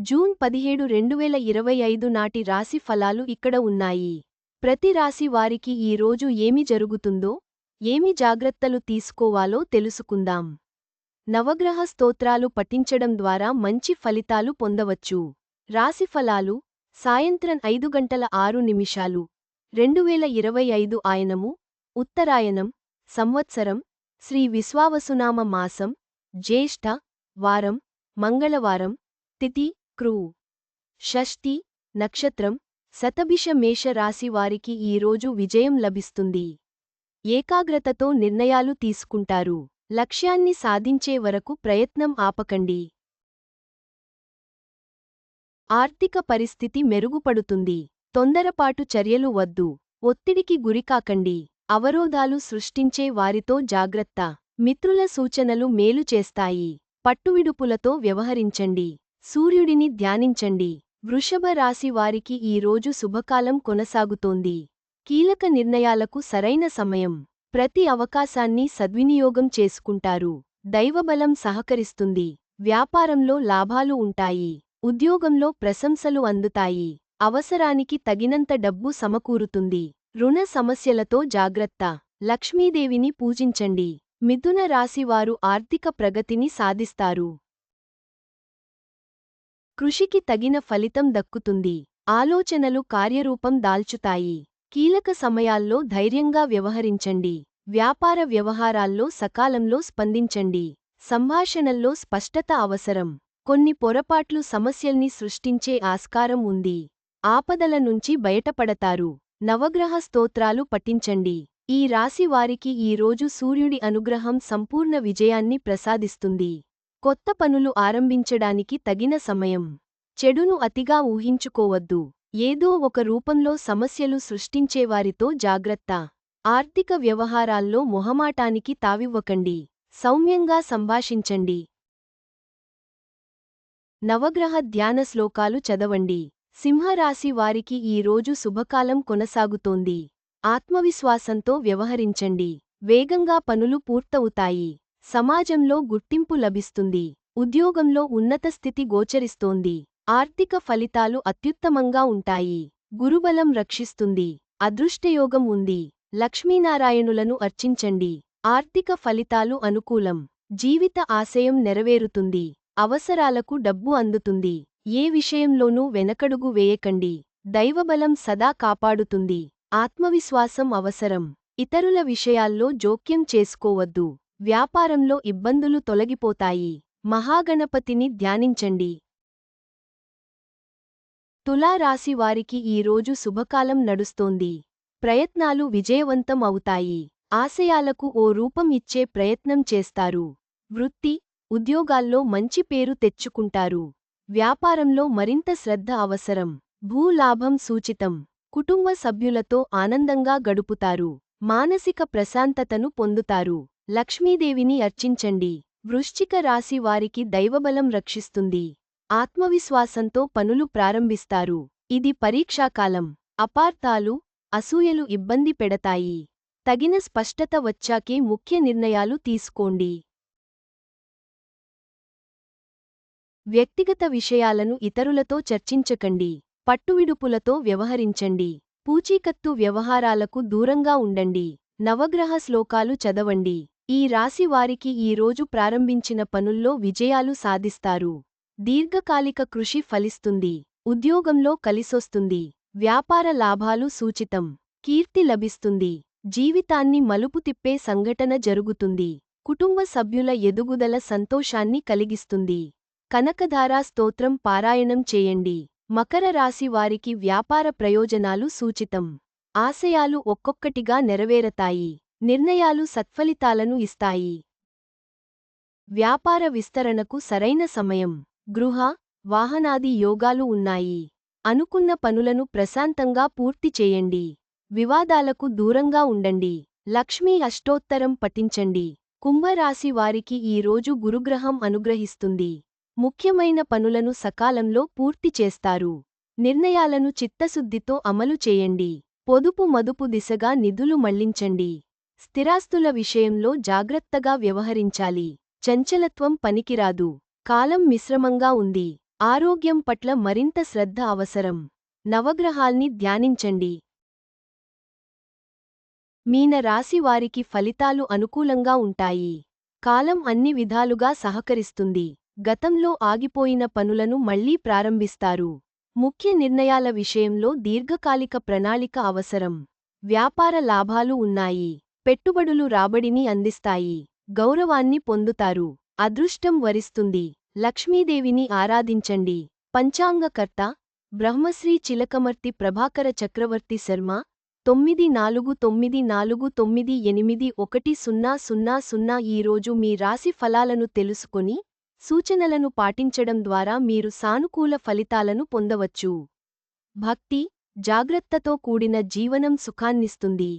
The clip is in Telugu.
జూన్ పదిహేడు రెండువేల ఇరవై ఐదు నాటి రాశి ఫలాలు ఇక్కడ ఉన్నాయి. ప్రతి రాశి వారికి ఈ రోజు ఏమి జరుగుతుందో ఏమి జాగ్రత్తలు తీసుకోవాలో తెలుసుకుందాం. నవగ్రహ స్తోత్రాలు పఠించడం ద్వారా మంచి ఫలితాలు పొందవచ్చు. రాశి ఫలాలు సాయంత్రం ఐదు గంటల ఆరు నిమిషాలు. రెండువేల ఇరవై ఐదు ఆయనము ఉత్తరాయణం సంవత్సరం శ్రీ విశ్వావసునామ మాసం జ్యేష్ఠ వారం మంగళవారం తిథి క్రూ షష్ఠి నక్షత్రం శతభిష మేష రాశి వారికి ఈరోజు విజయం లభిస్తుంది. ఏకాగ్రతతో నిర్ణయాలు తీసుకుంటారు. లక్ష్యాన్ని సాధించే వరకు ప్రయత్నం ఆపకండి. ఆర్థిక పరిస్థితి మెరుగుపడుతుంది. తొందరపాటు చర్యలు వద్దు. ఒత్తిడికి గురికాకండి అవరోధాలు సృష్టించే వారితో జాగ్రత్త. మిత్రుల సూచనలు మేలు చేస్తాయి. పట్టువిడుపులతో వ్యవహరించండి. సూర్యుడిని ధ్యానించండి. వృషభ రాశి వారికి ఈ రోజు శుభకాలం కొనసాగుతోంది. కీలక నిర్ణయాలకు సరైన సమయం. ప్రతి అవకాశాన్ని సద్వినియోగం చేసుకుంటారు. దైవబలం సహకరిస్తుంది. వ్యాపారంలో లాభాలు ఉంటాయి. ఉద్యోగంలో ప్రశంసలు అందుతాయి. అవసరానికి తగినంత డబ్బు సమకూరుతుంది. రుణ సమస్యలతో జాగ్రత్త. లక్ష్మీదేవిని పూజించండి. మిథున రాశివారు ఆర్థిక ప్రగతిని సాధిస్తారు. కృషికి తగిన ఫలితం దక్కుతుంది. ఆలోచనలు కార్యరూపం దాల్చుతాయి. కీలక సమయాల్లో ధైర్యంగా వ్యవహరించండి. వ్యాపార వ్యవహారాల్లో సకాలంలో స్పందించండి. సంభాషణల్లో స్పష్టత అవసరం. కొన్ని పొరపాట్లు సమస్యల్ని సృష్టించే ఆస్కారం ఉంది. ఆపదల నుంచి బయటపడతారు. నవగ్రహ స్తోత్రాలు పఠించండి. ఈ రాశివారికి ఈరోజు ఈ రోజు సూర్యుడి అనుగ్రహం సంపూర్ణ విజయాన్ని ప్రసాదిస్తుంది. కొత్త పనులు ఆరంభించడానికి తగిన సమయం. చెడును అతిగా ఊహించుకోవద్దు. ఏదో ఒక రూపంలో సమస్యలు సృష్టించేవారితో జాగ్రత్త. ఆర్థిక వ్యవహారాల్లో మొహమాటానికి తావివ్వకండి. సౌమ్యంగా సంభాషించండి. నవగ్రహ ధ్యాన శ్లోకాలు చదవండి. సింహరాశి వారికి ఈ రోజు శుభకాలం కొనసాగుతోంది. ఆత్మవిశ్వాసంతో వ్యవహరించండి. వేగంగా పనులు పూర్తవుతాయి. సమాజంలో గుర్తింపు లభిస్తుంది. ఉద్యోగంలో ఉన్నత స్థితి గోచరిస్తోంది. ఆర్థిక ఫలితాలు అత్యుత్తమంగా ఉంటాయి. గురుబలం రక్షిస్తుంది. అదృష్టయోగం ఉంది. లక్ష్మీనారాయణులను అర్చించండి. ఆర్థిక ఫలితాలు అనుకూలం. జీవిత ఆశయం నెరవేరుతుంది. అవసరాలకు డబ్బు అందుతుంది. ఏ విషయంలోనూ వెనకడుగు వేయకండి. దైవబలం సదా కాపాడుతుంది. ఆత్మవిశ్వాసం అవసరం. ఇతరుల విషయాల్లో జోక్యం చేసుకోవద్దు. వ్యాపారంలో ఇబ్బందులు తొలగిపోతాయి. మహాగణపతిని ధ్యానించండి. తులారాశి వారికి ఈ రోజు శుభకాలం నడుస్తోంది. ప్రయత్నాలు విజయవంతం అవుతాయి. ఆశయాలకు ఓ రూపం ఇచ్చే ప్రయత్నం చేస్తారు. వృత్తి ఉద్యోగాల్లో మంచి పేరు తెచ్చుకుంటారు. వ్యాపారంలో మరింత శ్రద్ధ అవసరం. భూలాభం సూచితం. కుటుంబ సభ్యులతో ఆనందంగా గడుపుతారు. మానసిక ప్రశాంతతను పొందుతారు. లక్ష్మీదేవిని అర్చించండి. వృశ్చిక రాశి వారికి దైవబలం రక్షిస్తుంది. ఆత్మవిశ్వాసంతో పనులు ప్రారంభిస్తారు. ఇది పరీక్షాకాలం. అపార్థాలు అసూయలు ఇబ్బంది పెడతాయి. తగిన స్పష్టత వచ్చాకే ముఖ్య నిర్ణయాలు తీసుకోండి. వ్యక్తిగత విషయాలను ఇతరులతో చర్చించకండి. పట్టువిడుపులతో వ్యవహరించండి. పూచీకత్తు వ్యవహారాలకు దూరంగా ఉండండి. నవగ్రహ శ్లోకాలు చదవండి. ఈ రాశి వారికి ఈ రోజు ప్రారంభించిన పనుల్లో విజయాలు సాధిస్తారు. దీర్ఘకాలిక కృషి ఫలిస్తుంది. ఉద్యోగంలో కలిసొస్తుంది. వ్యాపార లాభాలు సూచితం. కీర్తి లభిస్తుంది. జీవితాన్ని మలుపు తిప్పే సంఘటన జరుగుతుంది. కుటుంబ సభ్యుల ఎదుగుదల సంతోషాన్ని కలిగిస్తుంది. కనకధారా స్తోత్రం పారాయణం చేయండి. మకర రాశి వారికి వ్యాపార ప్రయోజనాలు సూచితం. ఆశయాలు ఒక్కొక్కటిగా నెరవేరతాయి. నిర్ణయాలు సత్ఫలితాలను ఇస్తాయి. వ్యాపార విస్తరణకు సరైన సమయం. గృహ వాహనాది యోగాలు ఉన్నాయి. అనుకున్న పనులను ప్రశాంతంగా పూర్తి చేయండి. వివాదాలకు దూరంగా ఉండండి. లక్ష్మీ అష్టోత్తరం పఠించండి. కుంభరాశి వారికి ఈ రోజు గురుగ్రహం అనుగ్రహిస్తుంది. ముఖ్యమైన పనులను సకాలంలో పూర్తి చేస్తారు. నిర్ణయాలను చిత్తశుద్ధితో అమలు చేయండి. పొదుపు మదుపు దిశగా నిధులు మళ్ళించండి. స్థిరాస్తుల విషయంలో జాగ్రత్తగా వ్యవహరించాలి. చంచలత్వం పనికిరాదు. కాలం మిశ్రమంగా ఉంది. ఆరోగ్యం పట్ల మరింత శ్రద్ధ అవసరం. నవగ్రహాల్ని ధ్యానించండి. మీన రాశి వారికి ఫలితాలు అనుకూలంగా ఉంటాయి. కాలం అన్ని విధాలుగా సహకరిస్తుంది. గతంలో ఆగిపోయిన పనులను మళ్ళీ ప్రారంభిస్తారు. ముఖ్య నిర్ణయాల విషయంలో దీర్ఘకాలిక ప్రణాళిక అవసరం. వ్యాపార లాభాలు ఉన్నాయి. పెట్టుబడులు రాబడిని అందిస్తాయి. గౌరవాన్ని పొందుతారు. అదృష్టం వరిస్తుంది. లక్ష్మీదేవిని ఆరాధించండి. పంచాంగకర్త బ్రహ్మశ్రీ చిలకమర్తి ప్రభాకర చక్రవర్తి శర్మ తొమ్మిది నాలుగు తొమ్మిది నాలుగు తొమ్మిది ఎనిమిది ఒకటి సున్నా సున్నా సున్నా ఈరోజు మీ రాశి ఫలాలను తెలుసుకొని సూచనలను పాటించడం ద్వారా మీరు సానుకూల ఫలితాలను పొందవచ్చు. భక్తి జాగ్రత్తతో కూడిన జీవనం సుఖాన్నిస్తుంది.